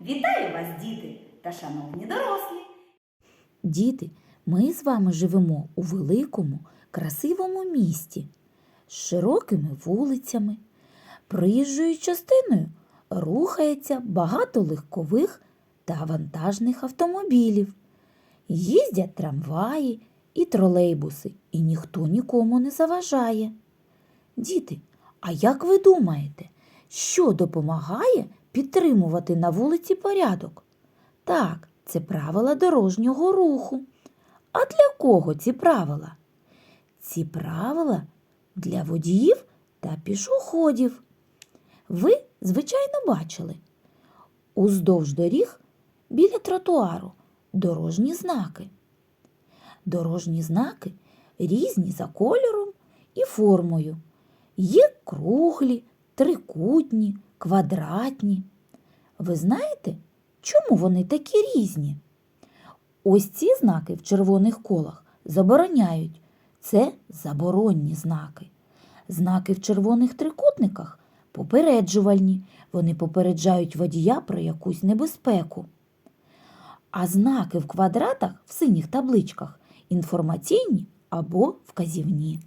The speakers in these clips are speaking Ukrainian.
Вітаю вас, діти та шановні дорослі! Діти, ми з вами живемо у великому, красивому місті з широкими вулицями. Проїжджою частиною рухається багато легкових та вантажних автомобілів. Їздять трамваї і тролейбуси, і ніхто нікому не заважає. Діти, а як ви думаєте, що допомагає підтримувати на вулиці порядок? Так, це правила дорожнього руху. А для кого ці правила? Ці правила для водіїв та пішоходів. Ви, звичайно, бачили. Уздовж доріг біля тротуару дорожні знаки. Дорожні знаки різні за кольором і формою. Є круглі, трикутні, квадратні. Ви знаєте, чому вони такі різні? Ось ці знаки в червоних колах забороняють. Це заборонні знаки. Знаки в червоних трикутниках попереджувальні. Вони попереджають водія про якусь небезпеку. А знаки в квадратах в синіх табличках інформаційні або вказівні.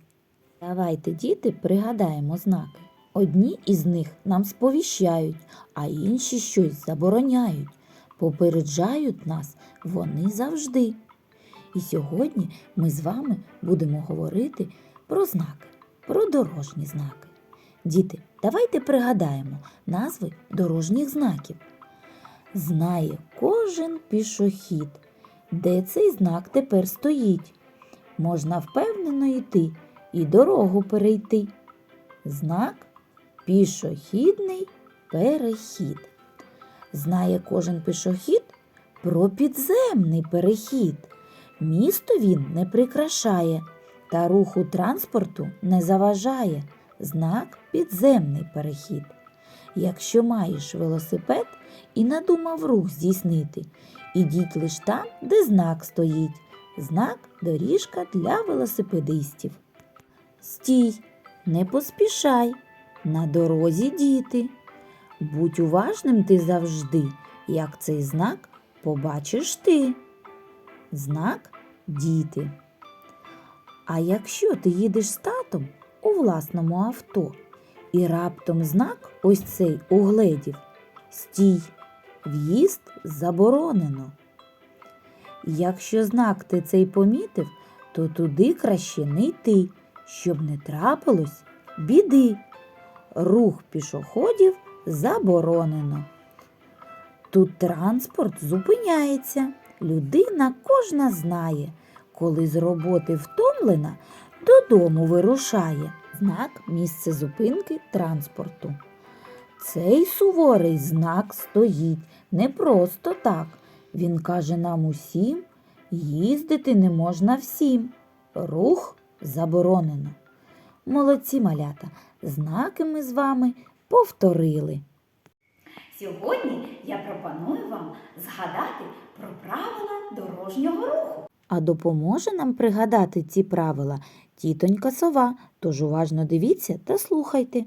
Давайте, діти, пригадаємо знаки. Одні із них нам сповіщають, а інші щось забороняють. Попереджають нас вони завжди. І сьогодні ми з вами будемо говорити про знаки, про дорожні знаки. Діти, давайте пригадаємо назви дорожніх знаків. Знає кожен пішохід, де цей знак тепер стоїть. Можна впевнено йти і дорогу перейти. Знак пішохідний перехід. Знає кожен пішохід про підземний перехід. Місто він не прикрашає та руху транспорту не заважає. Знак підземний перехід. Якщо маєш велосипед і надумав рух здійснити, ідіть лиш там, де знак стоїть. Знак доріжка для велосипедистів. Стій, не поспішай, на дорозі діти. Будь уважним ти завжди, як цей знак побачиш ти. Знак діти. А якщо ти їдеш з татом у власному авто і раптом знак ось цей угледів стій, в'їзд заборонено. Якщо знак ти цей помітив, то туди краще не йти, щоб не трапилось біди. Рух пішоходів заборонено. Тут транспорт зупиняється. Людина кожна знає, коли з роботи втомлена, додому вирушає. Знак місце зупинки транспорту. Цей суворий знак стоїть не просто так. Він каже нам усім, їздити не можна всім. Рух заборонено. Молодці малята, знаки ми з вами повторили. Сьогодні я пропоную вам згадати про правила дорожнього руху. А допоможе нам пригадати ці правила тітонька сова, тож уважно дивіться та слухайте.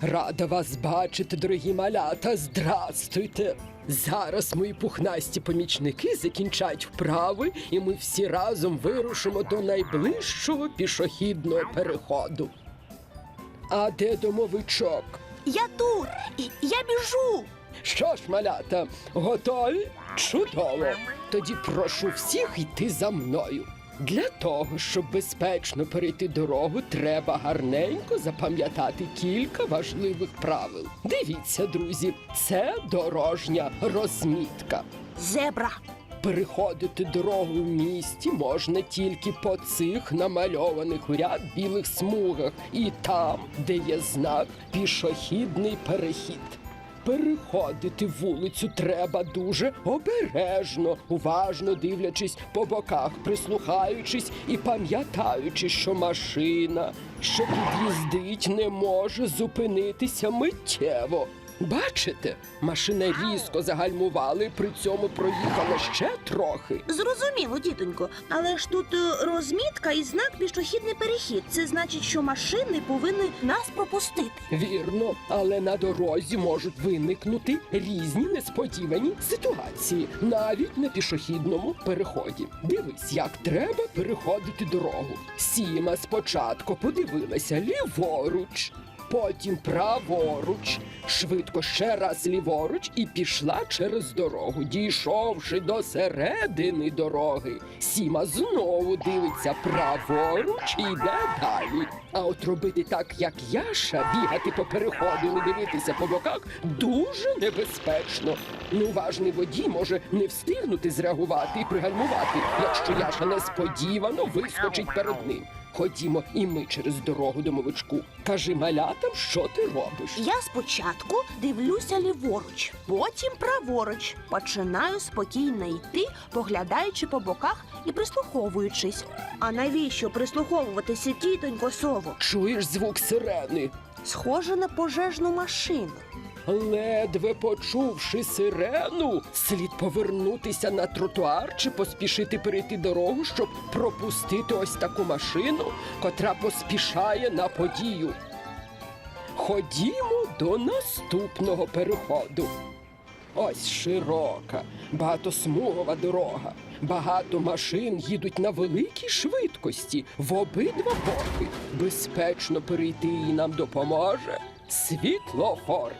Рада вас бачити, дорогі малята. Здрастуйте! Зараз мої пухнасті помічники закінчать вправи, і ми всі разом вирушимо до найближчого пішохідного переходу. А де домовичок? Я тут! І я біжу! Що ж, малята, готові? Чудово! Тоді прошу всіх йти за мною. Для того, щоб безпечно перейти дорогу, треба гарненько запам'ятати кілька важливих правил. Дивіться, друзі, це дорожня розмітка. Зебра! Переходити дорогу в місті можна тільки по цих намальованих у ряд білих смугах і там, де є знак пішохідний перехід. Переходити вулицю треба дуже обережно, уважно дивлячись по боках, прислухаючись і пам'ятаючи, що машина, що під'їздить, не може зупинитися миттєво. Бачите, машина різко загальмувала і при цьому проїхала ще трохи. Зрозуміло, тітонько. Але ж тут е, розмітка і знак пішохідний перехід. Це значить, що машини повинні нас пропустити. Вірно, але на дорозі можуть виникнути різні несподівані ситуації, навіть на пішохідному переході. Дивись, як треба переходити дорогу. Сіма спочатку подивилася ліворуч. Потім праворуч, швидко ще раз ліворуч і пішла через дорогу. Дійшовши до середини дороги, Сіма знову дивиться праворуч і йде далі. А от робити так, як Яша, бігати по переходу, не дивитися по боках, дуже небезпечно. Неуважний водій може не встигнути зреагувати і пригальмувати, якщо Яша несподівано вискочить перед ним. Ходімо і ми через дорогу домовичку. Кажи малятам, що ти робиш. Я спочатку дивлюся ліворуч, потім праворуч. Починаю спокійно йти, поглядаючи по боках і прислуховуючись. А навіщо прислуховуватися, тітонько сово? Чуєш звук сирени? Схоже на пожежну машину. Ледве почувши сирену, слід повернутися на тротуар чи поспішити перейти дорогу, щоб пропустити ось таку машину, котра поспішає на подію. Ходімо до наступного переходу. Ось широка, багатосмугова дорога. Багато машин їдуть на великій швидкості в обидва боки. Безпечно перейти її нам допоможе світлофор.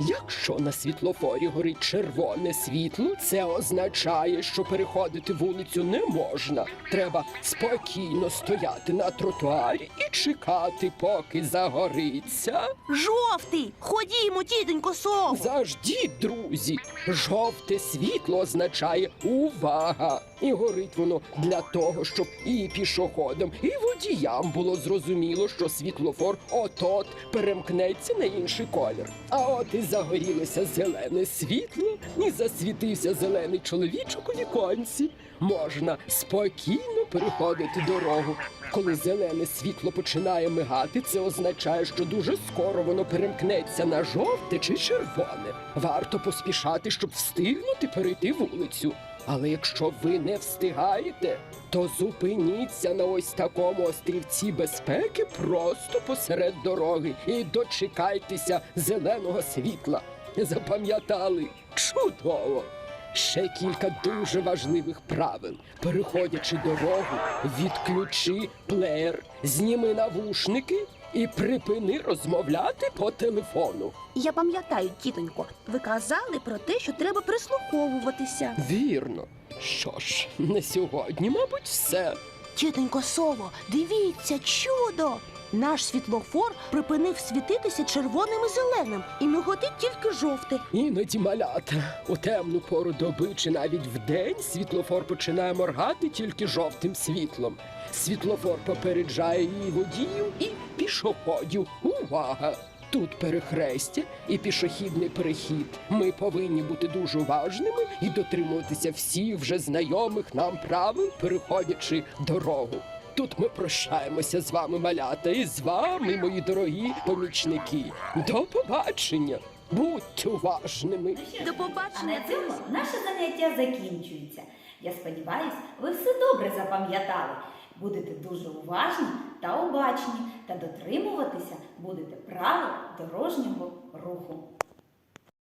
Якщо на світлофорі горить червоне світло, це означає, що переходити вулицю не можна. Треба спокійно стояти на тротуарі і чекати, поки загориться. Жовтий! Ходімо, тітонько сово! Заждіть, друзі! Жовте світло означає увага. І горить воно для того, щоб і пішоходам, і водіям було зрозуміло, що світлофор от-от перемкнеться на інший колір. А от і загорілося зелене світло, і засвітився зелений чоловічок у віконці. Можна спокійно переходити дорогу. Коли зелене світло починає мигати, це означає, що дуже скоро воно перемкнеться на жовте чи червоне. Варто поспішати, щоб встигнути перейти вулицю. Але якщо ви не встигаєте, то зупиніться на ось такому острівці безпеки просто посеред дороги і дочекайтеся зеленого світла. Запам'ятали? Чудово! Ще кілька дуже важливих правил. Переходячи дорогу, відключи плеєр, зніми навушники і припини розмовляти по телефону. Я пам'ятаю, тітонько, ви казали про те, що треба прислуховуватися. Вірно. Що ж, на сьогодні, мабуть, все. Тітонько сово, дивіться, чудо! Наш світлофор припинив світитися червоним і зеленим, і миготить тільки жовте. Іноді малята у темну пору доби чи навіть вдень світлофор починає моргати тільки жовтим світлом. Світлофор попереджає і водіїв, і пішоходів. Увага! Тут перехрестя і пішохідний перехід. Ми повинні бути дуже уважними і дотримуватися всіх вже знайомих нам правил, переходячи дорогу. Тут ми прощаємося з вами, малята, і з вами, мої дорогі помічники. До побачення! Будьте уважними! До побачення. на цьому наше заняття закінчується. Я сподіваюся, ви все добре запам'ятали. Будете дуже уважні та обачні та дотримуватися будете правил дорожнього